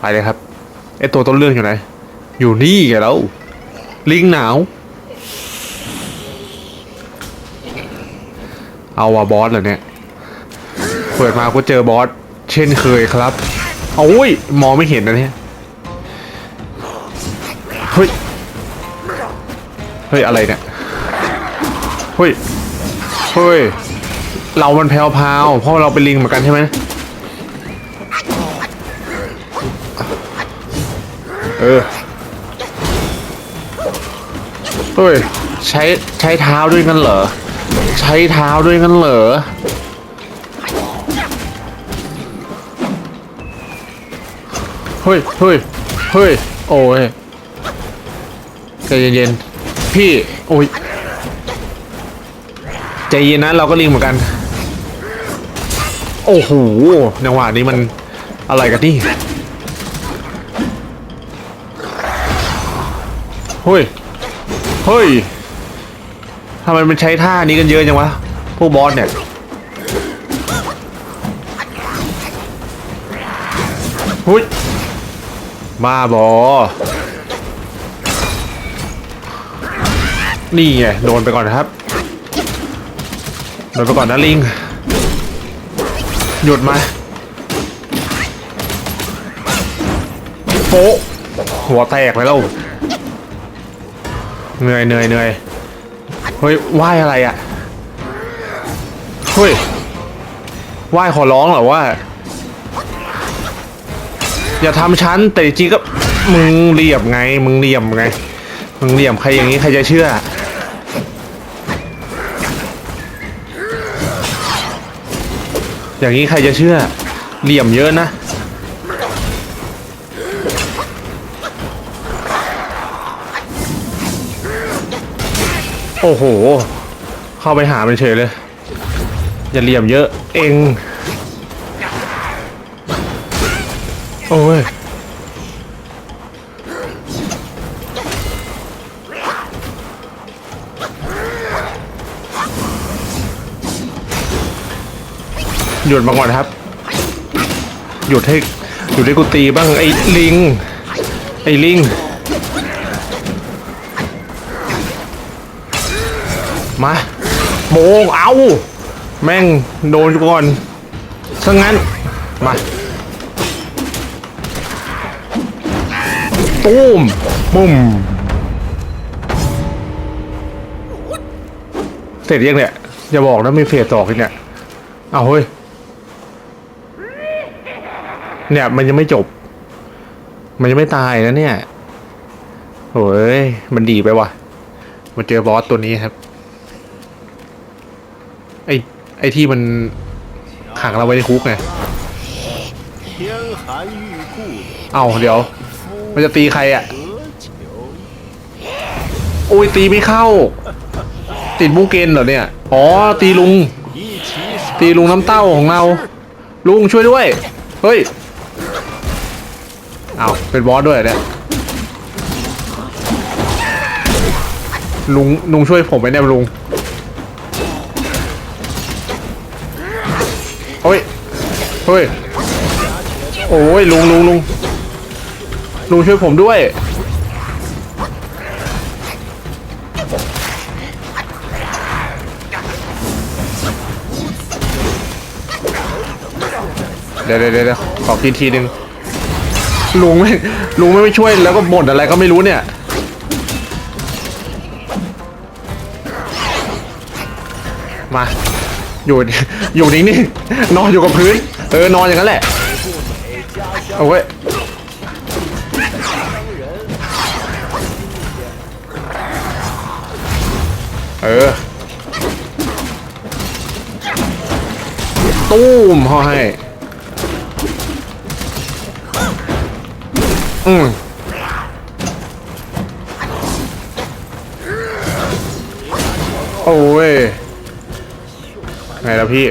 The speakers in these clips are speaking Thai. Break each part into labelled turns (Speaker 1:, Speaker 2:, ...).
Speaker 1: ไปเลยครับไอตัวต้นเรื่องอยู่ไหน อยู่นี่ไงแล้ว ลิงหนาว เอาว่ะบอสเหรอเนี่ย เปิดมาก็เจอบอส เช่นเคยครับ โอ้ย มองไม่เห็นนะเนี่ย เฮ้ย เฮ้ย อะไรเนี่ย เฮ้ย เฮ้ย เรามันแพรวพาวเพราะเราเป็นลิงเหมือนกันใช่ไหม ออเฮ้ย ใช้ใช้เท้าด้วยกันเหรอ ใช้เท้าด้วยกันเหรอ เฮ้ยเฮ้ยเฮ้ย โอ้ยใจเย็นๆ พี่ โอ้ย ใจเย็นนะ เราก็ลิงเหมือนกัน โอ้โหจังหวะนี้มันอะไรกันนี่ เฮ้ย เฮ้ยทำไมมันใช้ท่านี้กันเยอะจังวะ พวกบอสเนี่ยเฮ้ยบ้าบอ นี่ไงโดนไปก่อนนะครับ โดนไปก่อนนะลิง หยุดมาโป๊หัวแตกไปแล้ว เหนื่อยเหนื่อยเหนื่อยเฮ้ยไหว้อะไรอะ่ะเฮ้ยไหว้ขอร้องเหรอว่า อย่าทำฉันแต่จริงก็มึงเหลี่ยมไง มึงเหลี่ยมไง มึงเหลี่ยมใครอย่างนี้ใครจะเชื่ออย่างนี้ใครจะเชื่อเหลี่ยมเยอะนะ อ้โห เข้าไปหามันเฉยเลย อย่าเหลี่ยมเยอะเองโอ้ยหยุดมาก่อนครับ หยุดให้หยุดให้กูตีบ้างไอ้ลิง ไอ้ลิง มาโมงเอา แม่งโดนก่อนซะงั้น มาตูมมุมเสร็จยังเนี่ย อย่าบอกนะมีเฟสต่อขึ้นเนี่ย เอาเฮ้ย เนี่ยมันยังไม่จบ มันยังไม่ตายนะเนี่ยโอ้ย มันดีไปว่ะ มาเจอบอสตัวนี้ครับ ไอ้ไอ้ที่มันขังเราไว้ในคุกไงเอาเดี๋ยว มันจะตีใครอะโอ้ยตีไม่เข้า ติดมูเกนเหรอเนี่ย อ๋อ ตีลุง ตีลุงน้ำเต้าของเรา ลุงช่วยด้วย เฮ้ยเอาเป็นบอสด้วยเนี่ยลุงลุงช่วยผมไปเนี่ยลุง เฮ้ย เฮ้ย โอ้ยลุงลุงลุงลุงช่วยผมด้วย เดี๋ยวเดี๋ยวเดี๋ยวขอกินทีนึงลุงไม่ลุงไม่ช่วยแล้วก็บ่นอะไรก็ไม่รู้เนี่ยมา อยู่อยู่นิ่งๆนอนอยู่กับพื้น เออนอนอย่างนั้นแหละเอาไว้ยเออตู้มเขาให้ อืมโอ้ย ไงแล้วพี่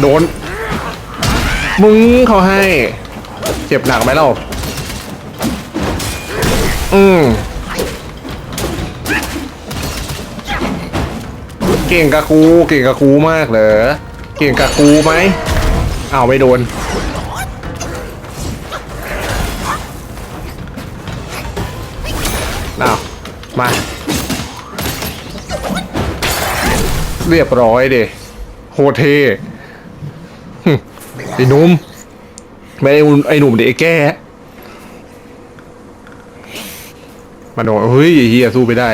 Speaker 1: โดน มึงเขาให้ เจ็บหนักไหมเราอืมเก่งกะคูเก่งกะคูมากเหรอ เก่งกะคูไหมเอาไม่โดน อ้าว มา เรียบร้อยเดโคตรเทไอ้หนุ่มไม่ไอ้หนุ่มไอ้หนุ่มเด็กไอแก่มาโดนเฮ้ยเฮียสู้ไปได้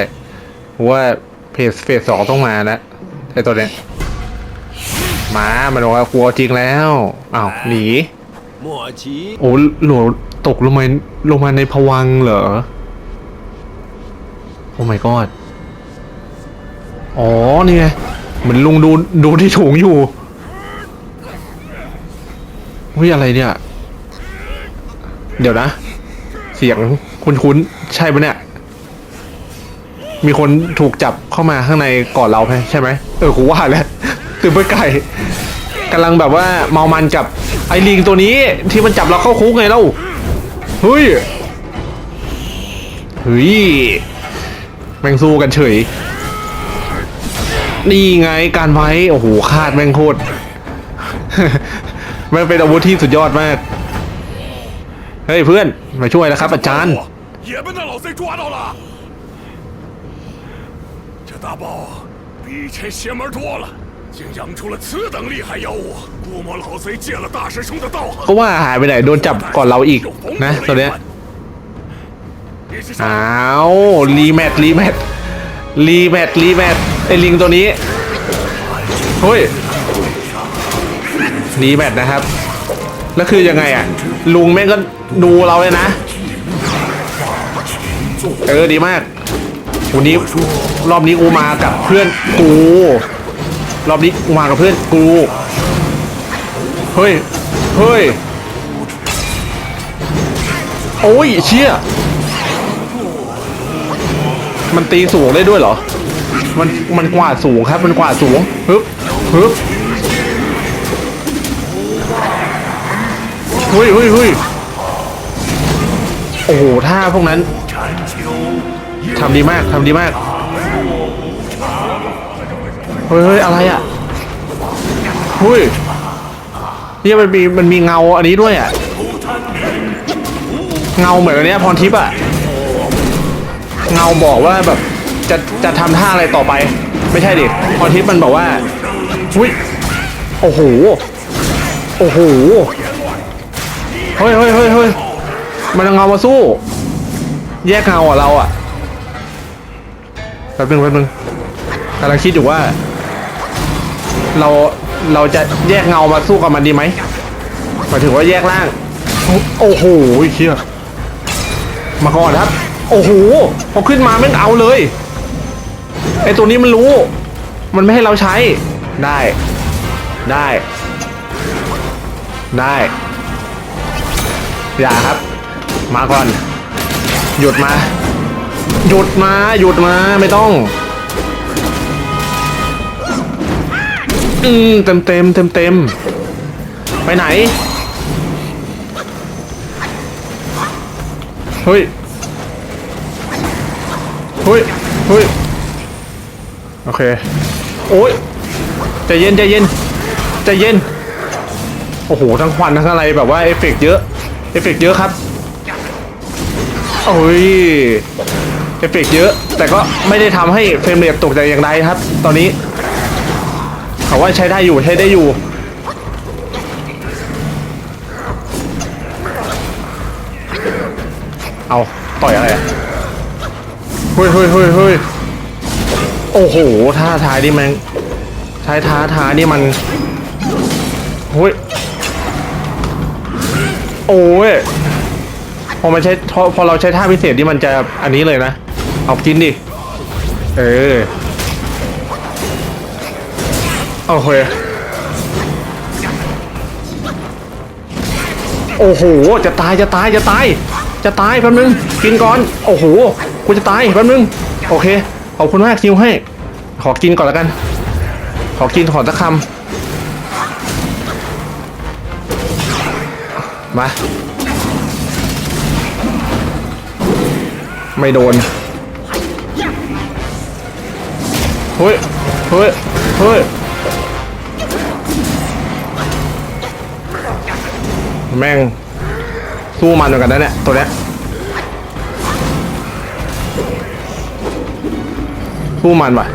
Speaker 1: เพราะว่าเพจเฟสสองต้องมาแล้วไอ้ตัวเนี้ยมามันบอกว่ากลัวจริงแล้วอ้าวหนี，โอ้หลวตกลงมาลงมาในภวังเหรอโอ้ my god อ๋อนี่ไง เหมือนลุงดูดูที่ถุงอยู่เฮ้ยอะไรเนี่ย เดี๋ยวนะ เสียงคุ้นๆใช่ปะเนี่ย มีคนถูกจับเข้ามาข้างในก่อนเราใช่ไหมเออกูว่าแล้วคือเพื่อไก่กำลังแบบว่าเมามันกับไอ้ลิงตัวนี้ที่มันจับเราเข้าคุกไงเล่าเฮ้ยเฮ้ยแม่งสู้กันเฉย นี่ไงการไว้ โอ้โห คาดแม่งโคตร มันเป็นอาวุธที่สุดยอดมาก เฮ้ยเพื่อน มาช่วยแล้วครับ อาจารย์
Speaker 2: 也被那老贼抓到了。这大豹比以前邪门多了，竟养出了此等厉害妖物。估摸老贼借了大师兄的道行，
Speaker 1: ก็ว่าหายไปไหนโดนจับก่อนเราอีก
Speaker 2: 又缝
Speaker 1: นะ
Speaker 2: 补
Speaker 1: ตัว
Speaker 2: 了一
Speaker 1: เนี้ย
Speaker 2: 番。你是
Speaker 1: อ้
Speaker 2: 啥？ า
Speaker 1: วรีแมทรีแมทรีแมทรีแมท ไอ้ลิงตัวนี้เฮ้ยรีแมทนะครับ แล้วคือยังไงอะ ลุงแม่งก็ดูเราเลยนะ เออดีมากวันนี้รอบนี้กูมากับเพื่อนกู รอบนี้กูมากับเพื่อนกู เฮ้ย เฮ้ย โอ้ยเชี่ยมันตีสูงได้ด้วยเหรอ มันมันกวาดสูงครับ มันกวาดสูงฮึบฮึบเฮ้ยเฮ้ยเฮ้ยโอ้โหท่าพวกนั้นทำดีมากทำดีมากเฮ้ยเฮ้ยอะไรอะเฮ้ยเนี่ยมันมีมันมีเงาอันนี้ด้วยอะเงาเหมือนอันเนี้ยพรทิพย์อะเงาบอกว่าแบบ จะจะทำท่าอะไรต่อไป ไม่ใช่ดิพรทิพย์มันบอกว่าอุ้ยโอ้โหโอ้โหเฮ้ยเฮ้ยเฮ้ยเฮ้ยมันเอาเงามาสู้ แยกเงาอะเราอะแป๊บนึงแป๊บนึงกำลังคิดอยู่ว่า เราเราจะแยกเงามาสู้กับมันดีไหมหมายถึงว่าแยกล่าง โอ้โหเชี่ยมาก่อนครับ โอ้โหพอขึ้นมาแม่งเอาเลย อตัวนี้มันรู้ มันไม่ให้เราใช้ ได้ ได้ ได้ อย่าครับ มาก่อน หยุดมา หยุดมา หยุดมา ไม่ต้อง อืมเต็มเต็มเต็มเต็มไปไหน เฮ้ย เฮ้ย เฮ้ย โอเค โอ้ยใจเย็นใจเย็นใจเย็น โอ้โห ทั้งควันทั้งอะไรแบบว่าเอฟเฟกต์เยอะ เอฟเฟกต์เยอะครับ โอ้ย เอฟเฟกต์เยอะ แต่ก็ไม่ได้ทำให้เฟรมเรทตกแต่อย่างใดครับ ตอนนี้ เขาว่าใช้ได้อยู่ใช้ได้อยู่เอา ต่อยอะไรเฮ้ยเฮ้ยเฮ้ยเฮ้ย โอ้โหท่าท้ายนี่มันท้ายท้าท้ายนี่มันเฮ้ยโอ้ยพอมันใช้พอเราใช้ท่าพิเศษนี่มันจะอันนี้เลยนะ เอากินดิ เออโอเคโอ้โห จะตายจะตายจะตาย จะตายแป๊บนึง กินก่อน โอ้โหกูจะตายแป๊บนึง โอเค ขอบคุณมากคิวให้ ขอกินก่อนแล้วกัน ขอกินขอสักคำมา ไม่โดนเฮ้ยเฮ้ยเฮ้ยแม่งสู้มันเหมือนกันนะเนี่ยตัวเนี้ย สู้มันว่ะ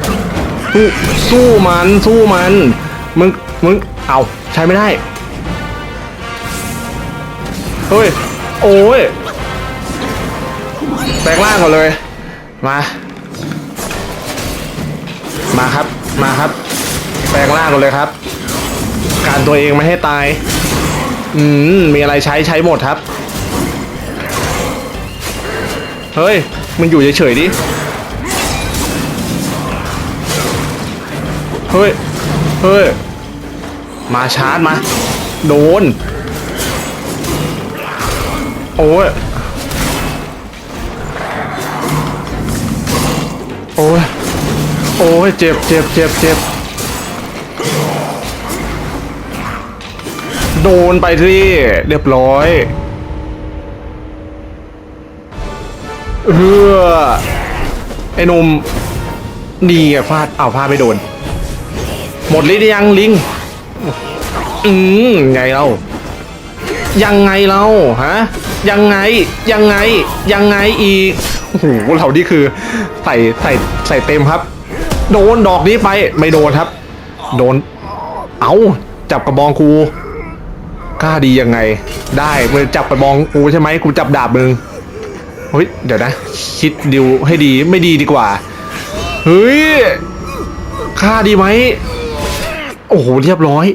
Speaker 1: สู้สู้มันสู้มัน มึงมึงเอาใช้ไม่ได้เฮ้ยโอ้ยแปลงร่างก่อนเลย มา มาครับมาครับ แปลงร่างก่อนเลยครับ การตัวเองไม่ให้ตาย อืมมีอะไรใช้ใช้หมดครับ เฮ้ยมึงอยู่เฉยๆดิ เฮ้ย เฮ้ย มาชาร์จมา โดน โอ้ย โอ้ย โอ้ย เจ็บเจ็บเจ็บเจ็บโดนไปที่เรียบร้อยเฮือไอ้นุ่มดีอะฟาดเอาฟาดไม่โดน หมดฤทธิ์ยังลิง อืมไงเรา ยังไงเราฮะ ยังไง ยังไง ยังไงอีกโอ้โหเรานี่คือใส่ใส่ใส่เต็มครับ โดนดอกนี้ไป ไม่โดนครับ โดน เอาจับกระบองกูกล้าดียังไง ได้มึงจับกระบองกูใช่ไหมกูจับดาบมึงเฮ้ยเดี๋ยวนะ คิดดิวให้ดีไม่ดีดีกว่า เฮ้ยฆ่าดีไหม โอ้โหเรียบร้อย